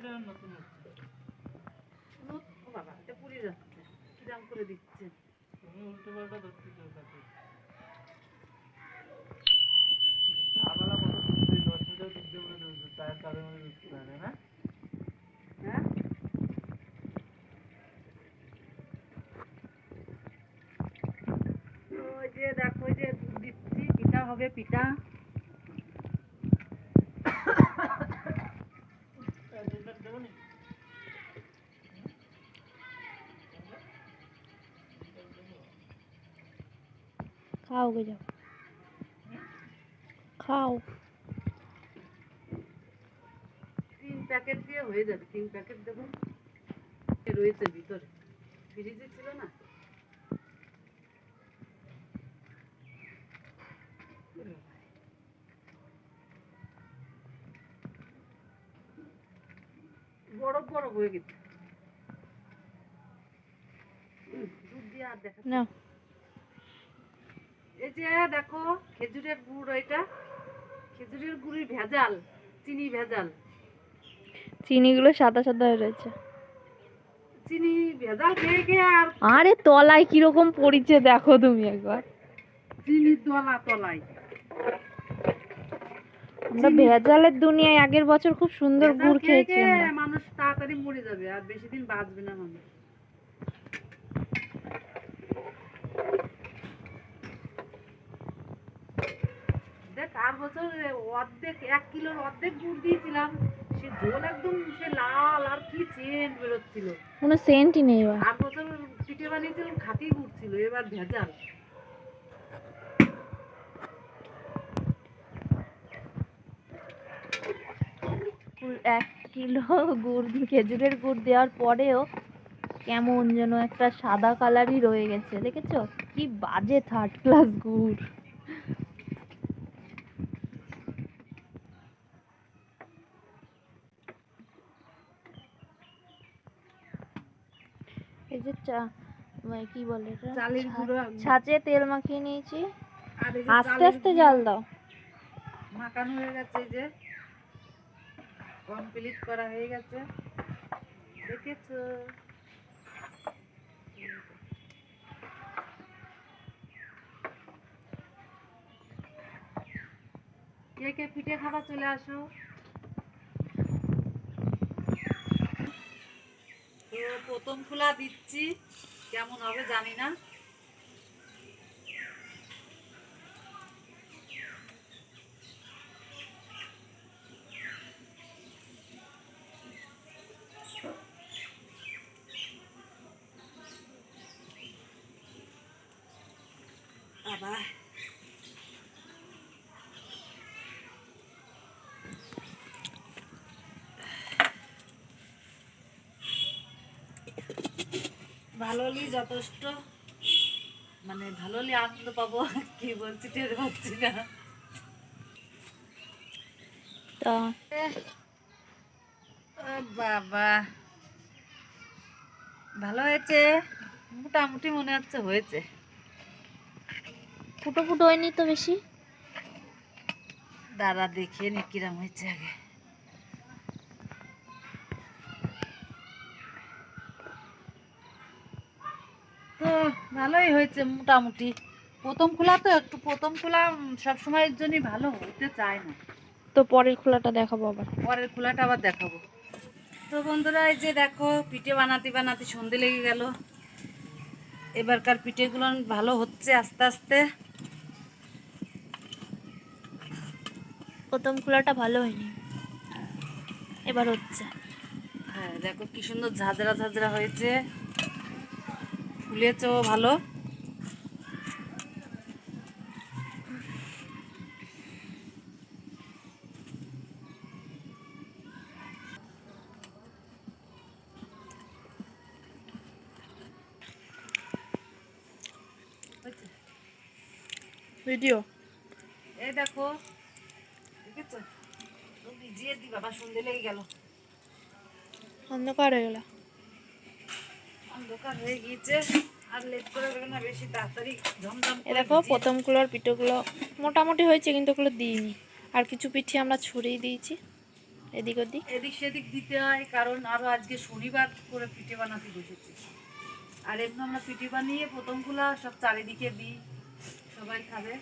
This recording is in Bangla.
এটা নতুন হচ্ছে। বাবা এটা পুড়ে যাচ্ছে। কিরাম করে দিচ্ছে? তুমি উল্টো পাল্টা ধরতে চাও তাকে। আবালা কত দুধ দশ লিটার দুধ দেবো দুধ চায়ের কাপের মধ্যে দুধ করে না। হ্যাঁ? তো ওই যে দেখো ওই যে দুধ দিচ্ছি পিঠা হবে পিঠা এক লিটার দেবো নি খাও গে যাও খাও। তিন প্যাকেট দিয়ে হয়ে যাবে তিন প্যাকেট দেবো রয়েছে ভিতরে। ফ্রিজে ছিল না? বরফ বরফ হয়ে গেছে। দুধ দিয়ে আর দেখা না এই যে দেখো খেজুরের গুড় এটা। খেজুরের গুড়ি ভেজাল চিনি ভেজাল। চিনিগুলো সাদা সাদা হয়ে রয়েছে। চিনি ভেজাল খেয়ে খেয়ে আর আরে তলায় কীরকম পড়িছে দেখো তুমি একবার। চিনির দলা তলায়। আমরা ভেজালের দুনিয়ায় আগের বছর খুব সুন্দর গুড় খেয়ে খেয়েছি মানুষ তাড়াতাড়ি মরে যাবে আর বেশি দিন বাঁচবে না মানুষ দেখ আর বছর অর্ধেক এক কিলোর অর্ধেক গুড় দিয়েছিলাম। সে ঝোল একদম সে লাল আর কি চেন বেরোচ্ছিল। কোনো সেন্টই নেই আর বছর পিঠে বানিয়েছিলাম খাঁটি গুড় ছিল এবার ভেজাল। এক কিলো গুড় খেজুরের গুড় দেওয়ার পরেও কেমন যেন একটা সাদা কালারই রয়ে গেছে দেখেছ? কি বাজে থার্ড ক্লাস গুড়। এই যে চা মানে কি বলে এটা? চালের গুঁড়ো ছাঁচে তেল মাখিয়ে নিয়েছি। আস্তে আস্তে জাল দাও। মাখানো হয়ে গেছে এই যে। কমপ্লিট করা হয়ে গেছে। দেখেছ? কে কে পিঠে খাবার চলে আসো তো প্রথম খোলা দিচ্ছি। কেমন হবে জানি না। আবার ভালো হলেই যথেষ্ট। মানে ভালো হলে আনন্দ পাবো কি বলছি টের পাচ্ছি না। তা। বাবা। ভালো হয়েছে? মোটামুটি মনে হচ্ছে হয়েছে। ফুটো ফুটো হয়নি তো বেশি? দাঁড়া দেখিয়ে নি কিরম হয়েছে আগে তো ভালোই হয়েছে মোটামুটি। প্রথম খোলা তো একটু প্রথম খোলা উম, সবসময়ের জন্যই ভালো হতে চায় না। তো পরের খোলাটা দেখাবো আবার। পরের খোলাটা আবার দেখাবো। তো বন্ধুরা এই যে দেখো পিঠে বানাতে বানাতে সন্ধে লেগে গেল। এবারকার পিঠেগুলো ভালো হচ্ছে আস্তে আস্তে। প্রথম খোলাটা ভালো হয়নি। এবার হচ্ছে। হ্যাঁ দেখো কি সুন্দর ঝাঁঝরা ঝাঁঝরা হয়েছে। ফুলেছেও ভালো? ভিডিও। এই দেখো দেখেছ? তো ভিজিয়ে দি বাবা সন্ধে লেগে গেল। অন্ধকার হয়ে গেল। অন্ধকার হয়ে গিয়েছে। আর লেট করে না বেশি তাড়াতাড়ি ঝমঝম এ দেখো প্রথম কুলোর পিঠোগুলো মোটামুটি হয়েছে কিন্তু ওগুলো দিইনি। আর কিছু পিঠে আমরা ছড়িয়ে দিয়েছি এদিক ওদিক। এদিক সেদিক দিতে হয় কারণ আরও আজকে শনিবার করে পিঠে বানাতে বসেছি। আর এমনি আমরা পিঠে বানিয়ে প্রথমগুলো সব চারিদিকে দিই সবাই খাবে।